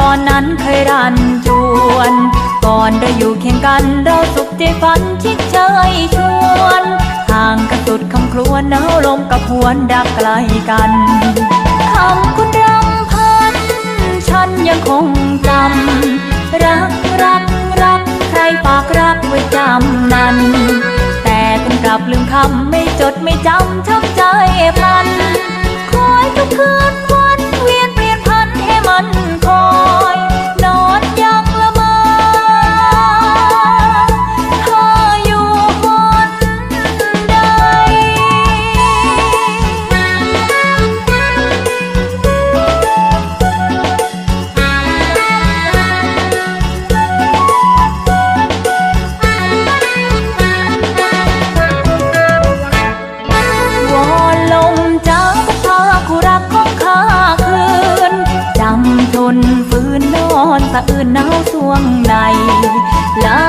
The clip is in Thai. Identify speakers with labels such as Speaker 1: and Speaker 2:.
Speaker 1: ก่อนนั้นเคยรันจวน ก่อนได้อยู่เคียงกันเราสุขใจฝันชิดเชยชวนห่างกันสุดคำครวญหนาวลมกับหวนดักไกลกันคำคุณรำพันฉันยังคงจำรักรักรักใครฝากรักไว้จำนั้น แต่คุณกลับลืมคำไม่จดไม่จำช้ำใจพลัน สะอื่นหนาวสวงในลา